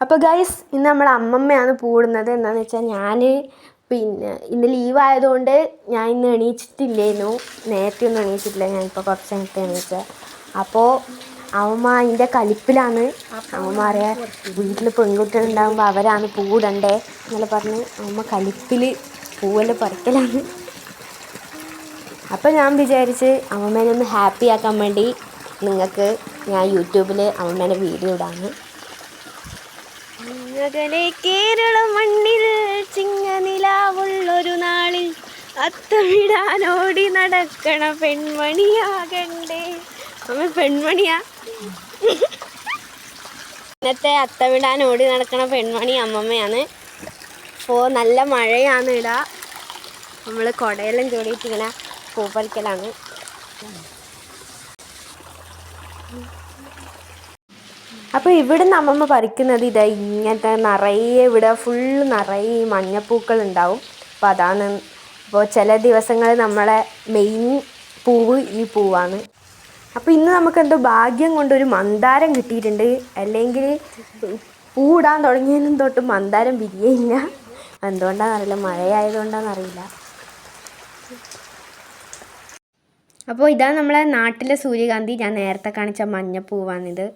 അപ്പോൾ ഗൈസ് ഇന്ന് നമ്മുടെ അമ്മമ്മയാണ് പൂടുന്നത് എന്താണെന്ന് വെച്ചാൽ ഞാൻ പിന്നെ ഇന്ന് ലീവ് ആയതുകൊണ്ട് ഞാൻ ഇന്ന് എണീച്ചിട്ടില്ലേനു. നേരത്തെ ഒന്നും എണീച്ചിട്ടില്ല. ഞാനിപ്പോൾ കുറച്ച് നേരത്തെ എണീച്ചത് അപ്പോൾ അമ്മ അതിന്റെ കലിപ്പിലാണ്. അമ്മ അറിയാം വീട്ടിൽ പെൺകുട്ടികളുണ്ടാകുമ്പോൾ അവരാണ് പൂടണ്ടേ എന്നല്ല പറഞ്ഞ് അമ്മ കലിപ്പിൽ പൂവെല്ലാം പറിക്കലാണ്. അപ്പോൾ ഞാൻ വിചാരിച്ച് അമ്മമ്മേനെ ഒന്ന് ഹാപ്പി ആക്കാൻ വേണ്ടി നിങ്ങൾക്ക് ഞാൻ യൂട്യൂബിൽ അമ്മമ്മേനെ വീഡിയോ ഇടാണ് അകലെ കേരള മണ്ണിൽ ചിങ്ങനിലാവുള്ളൊരു നാളിൽ അത്തമിടാനോടി നടക്കണ പെൺമണിയാകണ്ടേ. അമ്മ പെൺമണിയാ? ഇന്നത്തെ അത്തമിടാൻ ഓടി നടക്കണ പെൺമണി അമ്മമ്മയാണ്. അപ്പോൾ നല്ല മഴയാണ് ഇട നമ്മൾ കുടയെല്ലാം ചൂടിയിട്ട് ഇങ്ങനെ പൂ പറിക്കലാണ് അപ്പോൾ ഇവിടുന്ന് അമ്മമ്മ പറിക്കുന്നത് ഇതാ ഇങ്ങനത്തെ നിറയെ ഇവിടെ ഫുള്ള് നിറയെ മഞ്ഞപ്പൂക്കൾ ഉണ്ടാവും. അപ്പോൾ അതാണ് അപ്പോൾ ചില ദിവസങ്ങളിൽ നമ്മളെ മെയിൻ പൂവ് ഈ പൂവാണ്. അപ്പോൾ ഇന്ന് നമുക്ക് എന്തോ ഭാഗ്യം കൊണ്ടൊരു മന്ദാരം കിട്ടിയിട്ടുണ്ട്. അല്ലെങ്കിൽ പൂടാൻ തുടങ്ങിയതിനും തൊട്ട് മന്ദാരം വിരിയയില്ല എന്തുകൊണ്ടാണെന്നറിയില്ല മഴയായതുകൊണ്ടാണെന്നറിയില്ല അപ്പോൾ ഇതാ നമ്മളെ നാട്ടിലെ സൂര്യകാന്തി. ഞാൻ നേരത്തെ കാണിച്ച മഞ്ഞപ്പൂവാണിത്.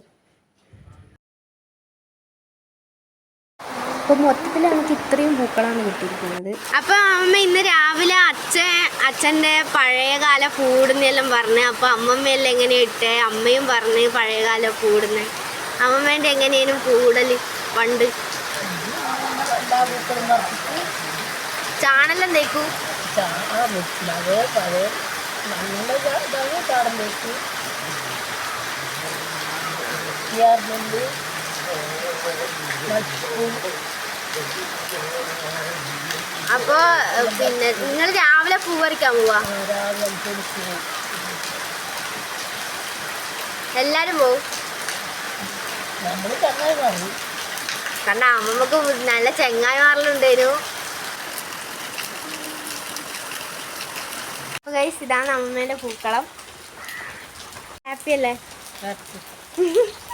അപ്പോൾ മൊത്തത്തിൽ നമുക്ക് ഇത്രയും പൂക്കളാണ് കിട്ടിയിരിക്കുന്നത്. അപ്പോൾ അമ്മ ഇന്ന് രാവിലെ അച്ഛൻ അച്ഛന്റെ പഴയകാല കൂടുന്നെല്ലാം പറഞ്ഞ് അപ്പോൾ അമ്മമ്മയെല്ലാം എങ്ങനെ ഇട്ടേ? അമ്മയും പറഞ്ഞ് പഴയകാല കൂടുന്നേ അമ്മമ്മേന്റെ എങ്ങനെയാണ് കൂടൽ പണ്ട് ചാണലം തേക്കൂ. പഴയ അപ്പോൾ പിന്നെ നിങ്ങൾ രാവിലെ പൂ പറിക്കാൻ പോവാ? എല്ലാരും പോവും? കാരണം അമ്മമ്മക്ക് നല്ല ചെങ്ങായിമാരിലുണ്ടേനു ഗൈസ് ഇതാണ് അമ്മേന്റെ പൂക്കളം. ഹാപ്പി അല്ലേ?